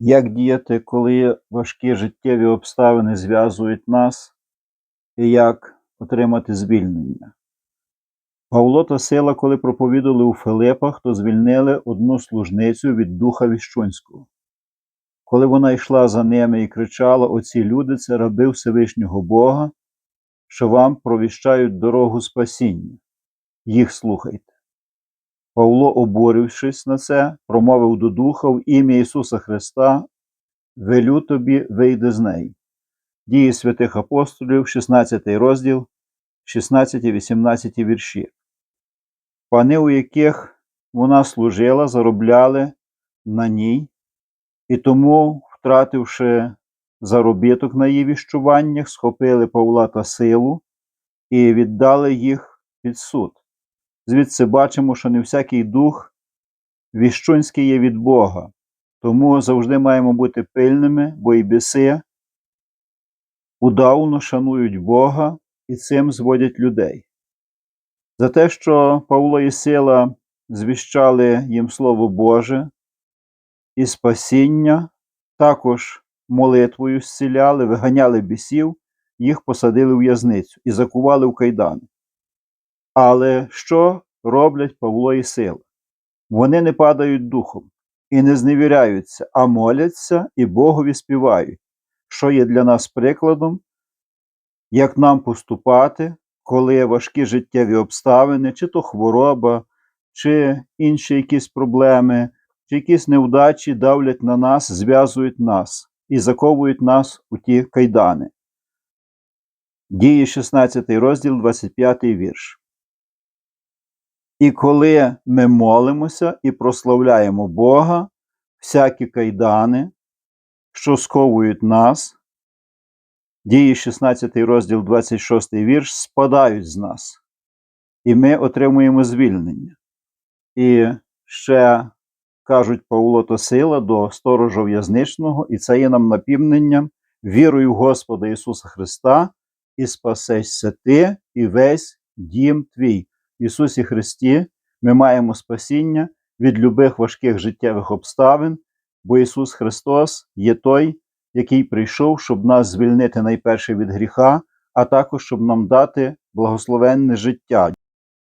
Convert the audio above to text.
Як діяти, коли важкі життєві обставини зв'язують нас, і як отримати звільнення? Павло та Сила, коли проповідали у Филипах, то звільнили одну служницю від духа Віщунського. Коли вона йшла за ними і кричала: Оці люди це раби Всевишнього Бога, що вам провіщають дорогу спасіння. Їх слухайте. Павло, обурившись на це, промовив до духа в ім'я Ісуса Христа, велю тобі, вийди з неї. Дії святих апостолів, 16 розділ, 16-18 вірші. Пани, у яких вона служила, заробляли на ній, і тому, втративши заробіток на її віщуваннях, схопили Павла та силу і віддали їх під суд. Звідси бачимо, що не всякий дух віщунський є від Бога, тому завжди маємо бути пильними, бо і біси удавно шанують Бога і цим зводять людей. За те, що Павло і Сила звіщали їм Слово Боже і спасіння, також молитвою зціляли, виганяли бісів, їх посадили в в'язницю і закували в кайдани. Але що роблять Павло і Сила? Вони не падають духом і не зневіряються, а моляться і Богові співають, що є для нас прикладом, як нам поступати, коли важкі життєві обставини, чи то хвороба, чи інші якісь проблеми, чи якісь невдачі давлять на нас, зв'язують нас і заковують нас у ті кайдани. Дії 16 розділ, 25 вірш. І коли ми молимося і прославляємо Бога, всякі кайдани, що сковують нас, дії 16 розділ, 26 вірш, спадають з нас, і ми отримуємо звільнення. І ще кажуть Павло та сила до сторожа в'язничного, і це є нам напівненням вірою в Господа Ісуса Христа, і спасешся ти і весь дім твій. Ісусі Христі ми маємо спасіння від любих важких життєвих обставин, бо Ісус Христос є той, який прийшов, щоб нас звільнити найперше від гріха, а також щоб нам дати благословенне життя.